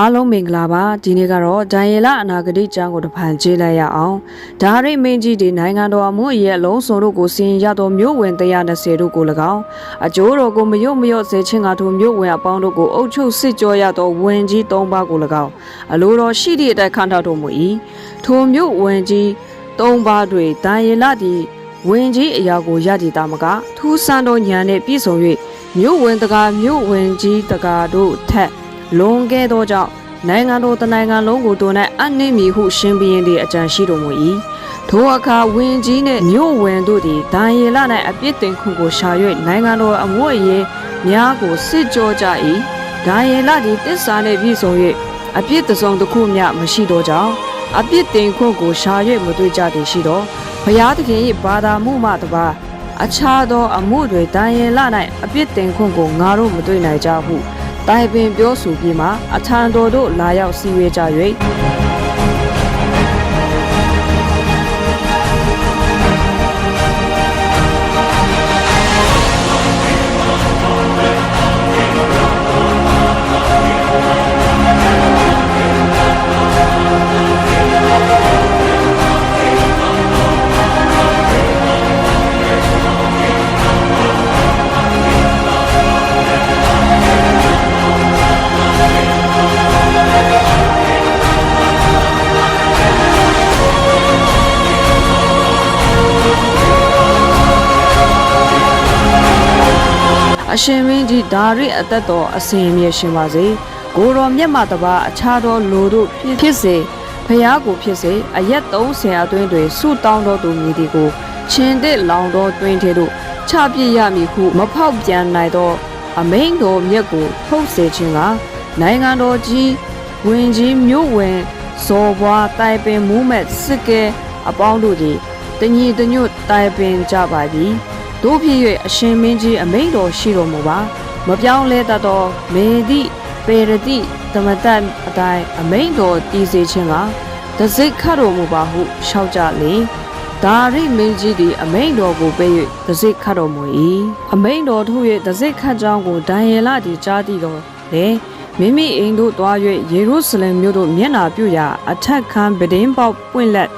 အားလုံးမင်္ဂလာပါဒီနေ့ကတော့ဒိုင်ယေလအနာဂတိကျမ်းကိုတစ်ဖန်ကြည့်လိုက်ရအောင်ဒါရိတ်မင်းကြီးဒီနိုင်ငံတော်အမှုအရေးအလုံးစုံတို့ကိုစီရင်ရသောမြို့ဝင်130တို့ကို၎င်းအကျိုးတော်ကိုမယုတ်မယော့စေခြင်းကထိုမြို့ဝင်အပေါင်းတို့ကိုအုပ်ချုပ်စစ်ကြောရသောဝင်ကြီး၃ပါးကို၎င်းအလိုတော်ရှိသည့်အတိုင်းခန့်ထားတော်မူ၏ထိုမြို့ဝင်ကြီး၃ပါးတွေဒိုင်ယေလသည်ဝင်ကြီးအရာကိုရတည်တာမကထူးဆန်းသောဉာဏ်နှင့်ပြည့်စုံ၍မြို့ဝင်တကာမြို့ဝင်ကြီးတကာတို့ထက် လွန်ခဲ့သောကြောင့်နိုင်ငံတော်တနိုင်ငံလုံးကိုတွန်းတဲ့အနှိမ့်မီဟုရှင်ဘီရင်သည်အကြံရှိတော်မူ၏ထိုအခါဝင်းကြီးနှင့်မြို့ဝင်တို့သည်ဒံယေလ၌အပြစ်တင်ခုကိုရှာ၍နိုင်ငံတော်အမွေအရေးများကိုစစ်ကြောကြ၏ဒံယေလသည်တစ္ဆာနှင့်ပြည့်စုံ၍အပြစ်တစ်စုံတစ်ခုမျှမရှိသောကြောင့်အပြစ်တင်ခုကိုရှာ၍မတွေ့ကြသည်ရှိသောဘုရားသခင်၏ဘာသာမှုမှတပါအခြားသောအမှုတွေဒံယေလ၌အပြစ်တင်ခွင့်ကိုငါတို့မတွေ့နိုင်ကြဟု တိုင်ပင်ပြောဆိုပြီးမှအထံတော်တို့လာရောက်စီဝေးကြ၍ အရှင်မင်းကြီးဒါရိအသက်တော်အစဉ်အမြဲရှင်ပါစေကိုတော်မြတ်မတပါအခြားသောလူတို့ဖြစ်ဖြစ်စေဖျားကိုဖြစ်စေအရက်30အတွင်းတွင်ဆုတောင်းတော်သူမည်ဒီကိုရှင်သစ်လောင်တော်တွင်ထဲသို့ချပြစ်ရမည်ဟုမဖောက်ပြန်နိုင်သော အမိန်တော်မြတ်ကိုထုတ်စေခြင်းကနိုင်ငံတော်ကြီးဝင်ကြီးမြို့ဝင်ဇော်ဘွားတိုင်ပင်မူးမဲ့စစ်ကဲအပေါင်းတို့သည်တညီတညွတ်တိုင်ပင်ကြပါပြီ တို့ဖြစ်၍အရှင်မင်းကြီးအမိန်တော်ရှိတော်မူပါမပြောင်းလဲတတ်သောမေတိပေရတိသမတတ်အတိုင်းအမိန်တော်တည်စေခြင်းကတစိတ်ခတ်တော်မူပါဟုရှောက်ကြလေဒါရိမင်းကြီးသည်အမိန်တော်ကိုပေး၍တစိတ်ခတ်တော်မူ၏အမိန်တော်ထုတ်၍တစိတ်ခတ်ကြောင်းကိုဒံယေလသည်ကြားသိတော်လေမိမိအိမ်သို့သွား၍ယေရုရှလင်မြို့သို့မျက်နာပြုရာအထက်ခန်းပဒင်းပေါက်ပွင့်လက်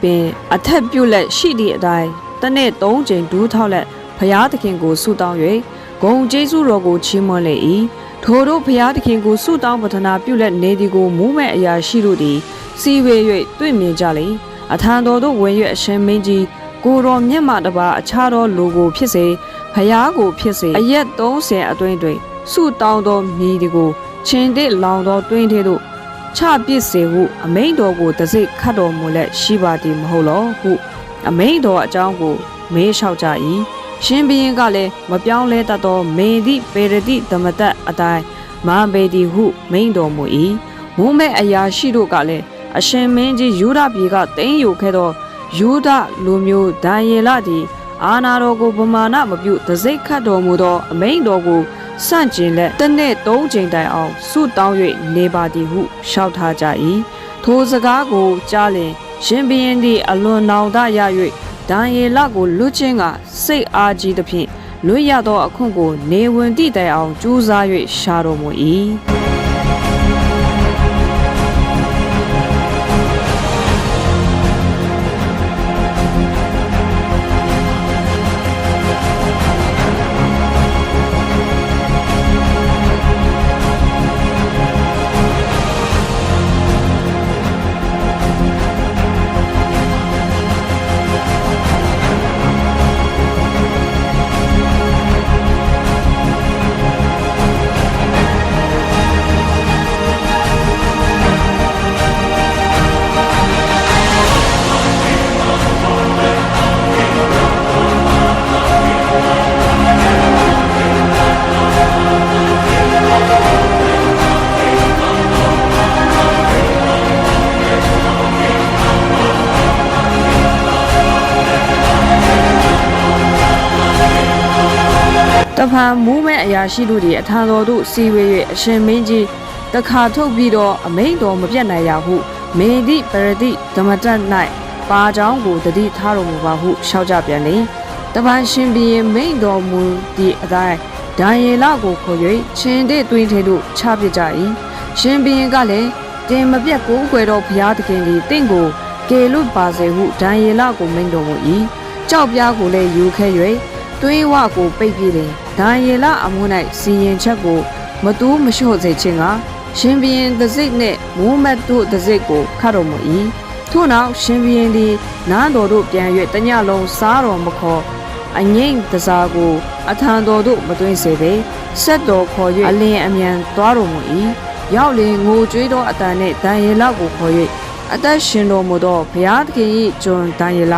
ပင်အထက်ပြုတ်လက်ရှိသည့်အတိုင်း တစ်နေ့၃ချိန်ဒူးထောက်လက်ဖျားသခင်ကိုဆုတောင်း၍ဂုံကျေးဇူးတော်ကိုချီးမွမ်းလေ၏ထိုတို့ဖျားသခင်ကိုဆုတောင်းပတနာပြုလက်နေသည်ကိုမူးမဲ့အရာရှိတို့သည်စီဝေ၍တွေ့မြင်ကြလေအထံတော်သို့ဝင်၍အရှင်မင်းကြီးကိုတော်မြတ်မတပါအခြားသောလူကိုဖြစ်စေဖျားကိုဖြစ်စေအရက်30အတွင်းတွင်ဆုတောင်းသောမြည်ဒီကိုချင်းတစ်လောင်သောတွင်းထဲသို့ချပစ်စေဟုအမိန်တော်ကိုတစိ့ခတ်တော်မူလက်ရှိပါသည်မဟုတ်လောဟု အမိန်တော်အကြောင်းကိုမေးလျှောက်ကြ၏ရှင်ဘုရင်ကလည်းမပြောင်းလဲတတ်သောမေတိပေရတိသမတတ်အတိုင်းမဟာဘေဒီဟုမိန်တော်မူ၏မုံမဲ့အရာရှိတို့ကလည်းအရှင်မင်းကြီးယူဒပြည်ကတင်းယူခဲ့သောယူဒလူမျိုးဒံယေလသည်အာနာတော်ကိုပမာဏမပြုတစိ့ခတ်တော်မူသောအမိန်တော်ကိုစန့်ကျင်လက်တစ်နှစ်သုံးချိန်တိုင်အောင်ဆုတောင်း၍နေပါသည်ဟုလျှောက်ထားကြ၏ထိုစကားကိုကြားလျင် ရှင်ဘုရင်သည်အလွန်နောင်တရ၍ဒံယေလကိုလွတ်ချင်းကစိတ်အားကြီးသဖြင့်လွတ်ရသောအခွင့်ကိုနေဝင်တိတိုင်အောင်ကြိုးစား၍ရှာတော်မူ၏ ဖန်မူးမဲ့အရာရှိတို့သည်အထံတော်သို့စီဝေး၍အရှင်မင်းကြီးတခါထုတ်ပြီးတော့အမိန်တော်မပြတ်နိုင်ရဟုမေတိပရတိဓမ္မတတ်၌ပါကြောင်းကိုတတိထားတော်မူပါဟုရှောက်ကြပြန်လေတပန်ရှင်ဘီရင်မိန်တော်မူသည့်အတိုင်းဒံယေလကိုခေါ်၍ချင်းတဲ့တွင်ထဲသို့ချပစ်ကြ၏ရှင်ဘရင်ကလည်းတင်မပြတ်ကိုးကွယ်တော်ဘုရားသခင်သည်တင့်ကိုကေလွတ်ပါစေဟုဒံယေလကိုမိန့်တော်မူ၏ကြောက်ပြားကိုလည်းယူခဲ့၍ သွေးဝကိုပိတ်ပြလင်ဒံယေလအမှု၌စီရင်ချက်ကို မတူးမလျှော့စေခြင်းကရှင်ဘရင်သစိတ်နှင့်မိုးမတ်တို့သစိတ်ကိုခတ်တော်မူ၏ထို့နောက်ရှင်ဘရင်သည်နန်းတော်သို့ပြန်၍တညလုံးစားတော်မခေါ်အငိမ့်တစားကို အထံတော်သို့မသွင်းစေပေဆက်တော်ခေါ်၍အလင်းအမြန်သွားတော်မူ၏ရောက်လင်ငိုကြွေးသောအတန်နှင့်ဒံယေလကိုခေါ်၍အသက်ရှင်တော်မူသောဘုရားသခင်၏ကျွန်ဒံယေလ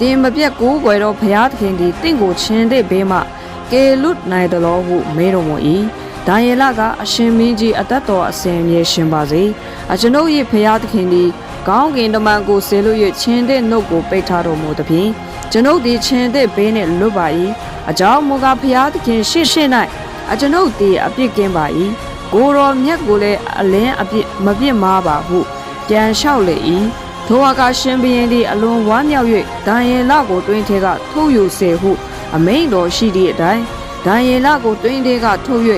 တင်မပြတ်ကိုးကွယ်သောဘုရားသခင်သည်တင့်ကိုချင်းတဲ့ဘေးမှကေလွတ်နိုင်တော်ဟုမေးတော်မူ၏ဒံယေလကအရှင်မင်းကြီးအသက်တော်အစဉ်မြေရှင်ပါစေအကျွန်ုပ်၏ဘုရားသခင်သည်ကောင်းကင်တမန်ကိုဆေလို့၍ချင်းတဲ့နှုတ်ကိုပိတ်ထားတော်မူသဖြင့်ကျွန်ုပ်သည်ချင်းတဲ့ဘေးနှင့်လွတ်ပါ၏အကြောင်းမူကားဘုရားသခင်ရှေ့ရှေ့၌အကျွန်ုပ်သည်အပြစ်ကင်းပါ၏ကိုတော်မြတ်ကိုလည်းအလင်းအပြစ်မပြစ်မှားပါဟုပြန်လျှောက်လေ၏ ထိုအခါရှင်ဘုရင်သည်အလွန်ဝမ်းမြောက်၍ဒံယေလကိုတွင်ထဲကထုတ်ယူစေဟု အမိန်တော်ရှိသည့်အတိုင်းဒံယေလကိုတွင်ထဲကထုတ်၍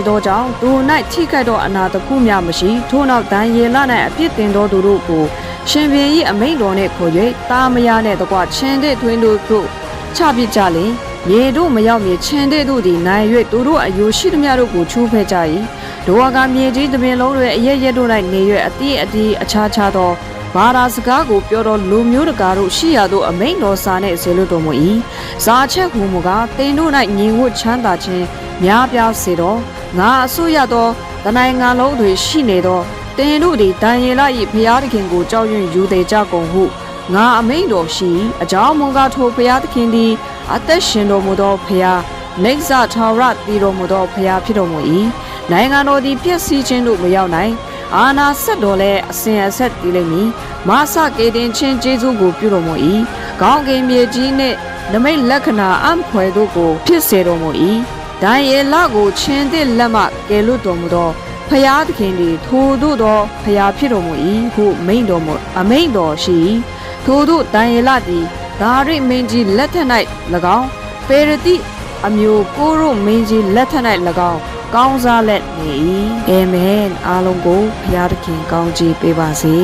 ခင်ကိုယုံကြည်သောကြောင့်သူ၌ထိခိုက်သောအနာတခုမျှမရှိထို့နောက်ဒံယေလ၌အပြစ်တင်သောသူတို့ကိုရှင်ဘင်၏အမိန့်တော်နှင့်ခေါ်၍တာမယာနှင့်တကွချင်းတဲ့တွင်တို့တို့ချပစ်ကြလင်မြေတို့မရောက်မြေချင်းတဲ့တို့သည်နိုင်၍သူတို့အယိုရှိသမျှတို့ကိုချူးဖဲ့ကြ၏ဒိုဝါကမြေကြီးတစ်ပင်လုံးတွင်အရက်ရက်တို့၌နေ၍အတိအတိအခြားခြားသော ဘာသာစကားကိုပြောတော့လူမျိုးတကာတို့ရှိရသောအမိန့်တော်စာနှင့်ဆေလွတ်တော်မူ၏ဇာချက်ဟူမူကားတင်တို့၌ညီဝတ်ချမ်းသာခြင်းများပြားစေတော့ငါအစိုးရသောတနိုင်ငံလုံးတွင်ရှိနေသောတင်တို့သည်ဒံယေလ၏ဖျားသခင်ကိုကြောက်ရွံ့ယူသေးကြကုန်ဟုငါအမိန်တော်ရှိအကြောင်းမူကားထိုဖျားသခင်သည်အသက်ရှင်တော်မူသောဖျားနေဇာထာဝရတည်တော်မူသောဖျားဖြစ်တော်မူ၏နိုင်ငံတော်သည်ပြည့်စည်ခြင်းတို့မရောက်နိုင် အာနာဆက်တော်လဲအစဉ်အဆက်တည်လိမ့်မည်မဆကေတင်ချင်းကျေးဇူးကိုပြုတော်မူ၏ကောင်းကင်မြေကြီးနှင့်နမိတ်လက္ခဏာအံ့ဖွယ်တို့ကို ဖြစ်စေတော်မူ၏ဒံယေလကိုချင်းသည့်လက်မှကယ်လွတ်တော်မူသောဖျားသခင်သည်ထိုတို့သောဖျားဖြစ်တော်မူ၏ဟုမိန့်တော်မူအမိန့်တော်ရှိ၏ထိုတို့ဒံယေလသည်ဒါရိမင်းကြီးလက်ထက်၌၎င်းပေရတိအမျိုးကိုရုမင်းကြီးလက်ထက်၌၎င်း ကောင်းစားလက်နေ၏အာမင်အားလုံးကိုဘုရားသခင်ကောင်းချီးပေးပါစေ